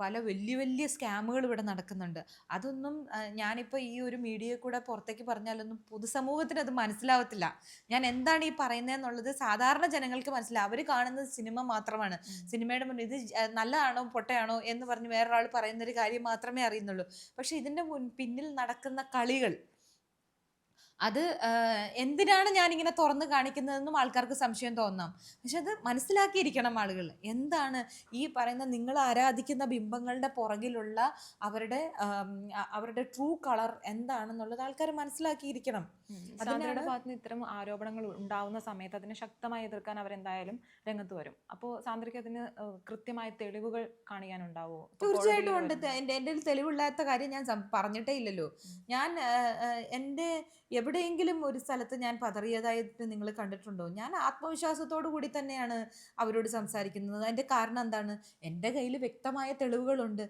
പല വലിയ വലിയ സ്കാമുകൾ ഇവിടെ നടക്കുന്നുണ്ട്. അതൊന്നും ഞാനിപ്പോൾ ഈ ഒരു മീഡിയ കൂടെ പുറത്തേക്ക് പറഞ്ഞാലൊന്നും പൊതുസമൂഹത്തിന് അത് മനസ്സിലാവത്തില്ല. ഞാൻ എന്താണ് ഈ പറയുന്നതെന്നുള്ളത് സാധാരണ ജനങ്ങൾക്ക് മനസ്സിലാവും. അവർ കാണുന്നത് സിനിമ മാത്രമാണ്. സിനിമയുടെ മുന്നിൽ ഇത് നല്ലതാണോ പൊട്ടയാണോ എന്ന് പറഞ്ഞ് വേറൊരാൾ പറയുന്ന ഒരു കാര്യം മാത്രമേ അറിയുന്നുള്ളൂ. പക്ഷെ ഇതിന്റെ മുൻ പിന്നിൽ നടക്കുന്ന കളികൾ അത് എന്തിനാണ് ഞാനിങ്ങനെ തുറന്ന് കാണിക്കുന്നതെന്നും ആൾക്കാർക്ക് സംശയം തോന്നാം. പക്ഷെ അത് മനസ്സിലാക്കിയിരിക്കണം ആളുകൾ എന്താണ് ഈ പറയുന്ന നിങ്ങൾ ആരാധിക്കുന്ന ബിംബങ്ങളുടെ പുറകിലുള്ള അവരുടെ അവരുടെ ട്രൂ കളർ എന്താണെന്നുള്ളത് ആൾക്കാർ മനസ്സിലാക്കിയിരിക്കണം. അതിനാണ് ഭാഗത്ത് നിന്ന് ഇത്തരം ആരോപണങ്ങൾ ഉണ്ടാവുന്ന സമയത്ത് അതിനെ ശക്തമായി എതിർക്കാൻ അവരെന്തായാലും രംഗത്ത് വരും. അപ്പോൾ സാന്ദ്രയ്ക്ക് അതിന് കൃത്യമായ തെളിവുകൾ കാണിക്കാനുണ്ടാവോ? തീർച്ചയായിട്ടും ഉണ്ട്. എന്റെ എന്റെ തെളിവില്ലാത്ത കാര്യം ഞാൻ പറഞ്ഞിട്ടേ ഇല്ലല്ലോ. ഞാൻ എന്റെ എവിടെയെങ്കിലും ഒരു സ്ഥലത്ത് ഞാൻ പതറിയതായിട്ട് നിങ്ങൾ കണ്ടിട്ടുണ്ടോ? ഞാൻ ആത്മവിശ്വാസത്തോടു കൂടി തന്നെയാണ് അവരോട് സംസാരിക്കുന്നത്. അതിന്റെ കാരണം എന്താണ്? എന്റെ കയ്യിൽ വ്യക്തമായ തെളിവുകളുണ്ട്.